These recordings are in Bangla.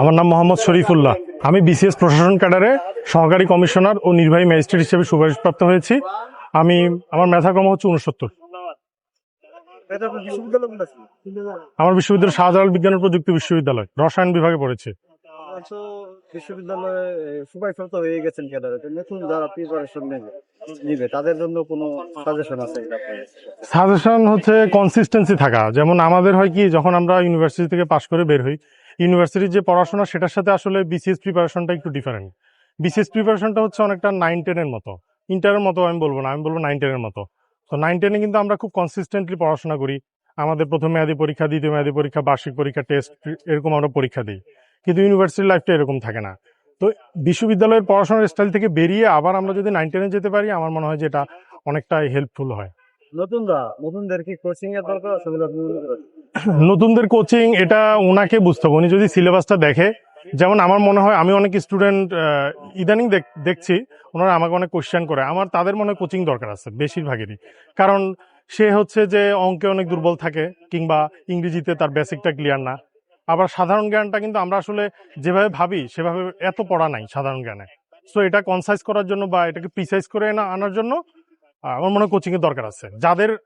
আমার নাম মোহাম্মদ শরীফুল্লাহ। আমি বিসিএস প্রশাসন ক্যাডারে সহকারী কমিশনার ও নির্বাহী ম্যাজিস্ট্রেট হিসেবে সুপারিশপ্রাপ্ত হয়েছি। আমি আমার মেধাক্রম হচ্ছে উনসত্তর? আমার বিশ্ববিদ্যালয় শাহজালাল বিজ্ঞান ও প্রযুক্তি বিশ্ববিদ্যালয় রসায়ন বিভাগে পড়েছে। আপনার বিশ্ববিদ্যালয়ে সুপারিশপ্রাপ্ত হয়ে গেছেন ক্যাডারে নতুন যারা প্রিপারেশন নিবে তাদের জন্য কোনো সাজেশন আছে? সাজেশন হচ্ছে কনসিস্টেন্সি থাকা। যেমন আমাদের হয় কি যখন আমরা ইউনিভার্সিটি থেকে পাশ করে বের হই ইউনিভার্সিটির যে পড়াশোনা, সেটার সাথে আসলে বিসিএস প্রিপারেশনটা একটু ডিফারেন্ট বিসিএস প্রিপারেশনটা হচ্ছে অনেকটা নাইন টেনের মতো। ইন্টারের মতো আমি বলব না, আমি বলব নাইন টেনের মতো। তো নাইন টেনে কিন্তু আমরা খুব কনসিস্টেন্টলি পড়াশোনা করি। আমাদের প্রথম মেয়াদি পরীক্ষা, দ্বিতীয় মেয়াদি পরীক্ষা, বার্ষিক পরীক্ষা টেস্ট এরকম আমরা পরীক্ষা দিই। কিন্তু ইউনিভার্সিটি লাইফটা এরকম থাকে না। তো বিশ্ববিদ্যালয়ের পড়াশোনার স্টাইল থেকে বেরিয়ে আবার আমরা যদি নাইন টেনে যেতে পারি, আমার মনে হয় যে এটা অনেকটাই হেল্পফুল হয়। নতুনরা, নতুনদের কি কোচিং এর দরকার নতুনদের কোচিং এটা ওনাকে বুঝতে হবে। উনি যদি সিলেবাসটা দেখে, যেমন আমার মনে হয়, আমি অনেক স্টুডেন্ট ইদানিং দেখ- দেখছি, ওনারা আমাকে অনেক কোশ্চেন করে। আমার, তাদের মনে হয় কোচিং দরকার আছে, বেশিরভাগেরই। কারণ সে হচ্ছে যে অঙ্কে অনেক দুর্বল থাকে, কিংবা ইংরেজিতে তার বেসিকটা ক্লিয়ার না। আবার সাধারণ জ্ঞানটা কিন্তু আমরা আসলে যেভাবে ভাবি, সেভাবে এত পড়া নাই সাধারণ জ্ঞানে। সো এটা কনসাইজ করার জন্য বা এটাকে প্রিসাইজ করে না আনার জন্য আমার মনে হয় কোচিং এর দরকার আছে। যাদের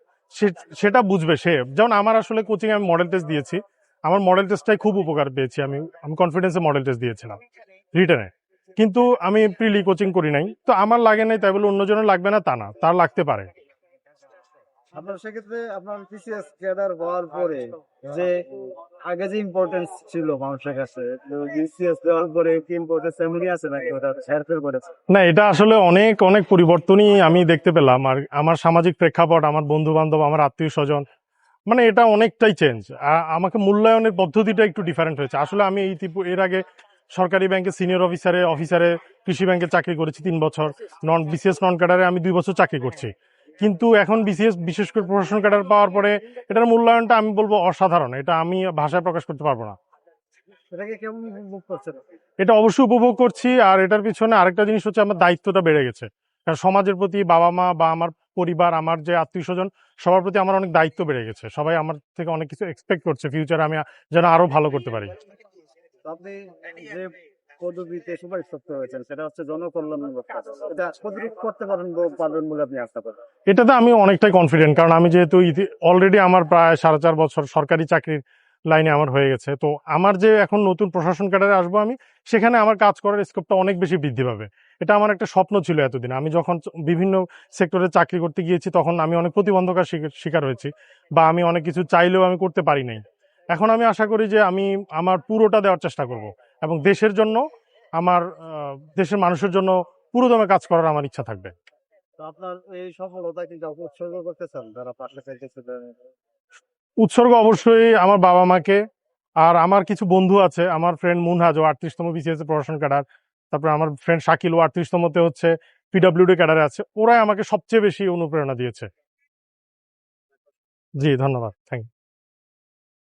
সেটা বুঝবে সে। যেমন আমার আসলে কোচিং আমি মডেল টেস্ট দিয়েছি। আমার মডেল টেস্টটাই খুব উপকার পেয়েছি আমি। আমি কনফিডেন্সে মডেল টেস্ট দিয়েছিলাম রিটার্নে কিন্তু আমি প্রিলি কোচিং করি নাই। তো আমার লাগে নাই, তাই বলে অন্যজনের লাগবে না, তা না। তার লাগতে পারে। আপনার সেক্ষেত্রে আপনার পিসিএস ক্যাডার হওয়ার পরে যে আগে যে ইম্পর্টেন্স ছিল মানুষের কাছে বিসিএস দেওয়ার পরে কি ইম্পর্টেন্স এমনি আছে নাকি? ওটা হেরফের করেছে না এটা আসলে অনেক অনেক পরিবর্তনই আমি দেখতে পেলাম। আর আমার সামাজিক প্রেক্ষাপট আমার বন্ধু বান্ধব আমার আত্মীয় স্বজন মানে এটা অনেকটাই চেঞ্জ আমাকে মূল্যায়নের পদ্ধতিটা একটু ডিফারেন্ট হয়েছে। আসলে আমি এই এর আগে সরকারি ব্যাংকে সিনিয়র অফিসারে অফিসারে কৃষি ব্যাংকে চাকরি করেছি তিন বছর। নন বিসিএস নন ক্যাডারে আমি দুই বছর চাকরি করছি। কিন্তু এখন বিসিএস বিশেষ করে প্রশাসন ক্যাডার পাওয়ার পরে এটার মূল্যায়নটা আমি বলব অসাধারণ। এটা আমি ভাষায় প্রকাশ করতে পারব না। এটা অবশ্যই উপভোগ করছি আর এটার পিছনে আরেকটা জিনিস হচ্ছে আমার দায়িত্বটা বেড়ে গেছে। কারণ সমাজের প্রতি বাবা মা বা আমার পরিবার আমার যে আত্মীয় স্বজন সবার প্রতি আমার অনেক দায়িত্ব বেড়ে গেছে। সবাই আমার থেকে অনেক কিছু এক্সপেক্ট করছে। ফিউচারে আমি যেন আরও ভালো করতে পারি। যে পদবিতে সুপারিশ হয়েছেন, সেটা হচ্ছে জনকল্যাণমূলক কাজ। এটা কতটুকু করতে পারেন পারবেন আপনি আশা করেন? এটাতে আমি অনেকটাই কনফিডেন্ট কারণ আমি যেহেতু অলরেডি আমার প্রায় সাড়ে চার বছর সরকারি চাকরির লাইনে আমার হয়ে গেছে। তো আমার যে এখন নতুন প্রশাসন ক্যাডারে আসব আমি, সেখানে আমার কাজ করার স্কোপটা অনেক বেশি বৃদ্ধি পাবে। এটা আমার একটা স্বপ্ন ছিল এতদিন। আমি যখন বিভিন্ন সেক্টরে চাকরি করতে গিয়েছি, তখন আমি অনেক প্রতিবন্ধকার শিকার হয়েছি, বা আমি অনেক কিছু চাইলেও আমি করতে পারি নাই। এখন আমি আশা করি যে আমি আমার পুরোটা দেওয়ার চেষ্টা করব। এবং দেশের জন্য আমার দেশের মানুষের জন্য পুরোদমে কাজ করার আমার ইচ্ছা থাকবে। আপনার এই সফলতা কি উৎসর্গ করতে চান যারা পাশে চাইতেছে উৎসর্গ অবশ্যই আমার বাবা মাকে আর আমার কিছু বন্ধু আছে আমার ফ্রেন্ড মুনহাজ ও আটত্রিশতম বিসিএস প্রশাসন ক্যাডার তারপরে আমার ফ্রেন্ড শাকিল ও আটত্রিশতমতে হচ্ছে পিডাব্লিউডি ক্যাডারে আছে ওরাই আমাকে সবচেয়ে বেশি অনুপ্রেরণা দিয়েছে। জি ধন্যবাদ থ্যাংক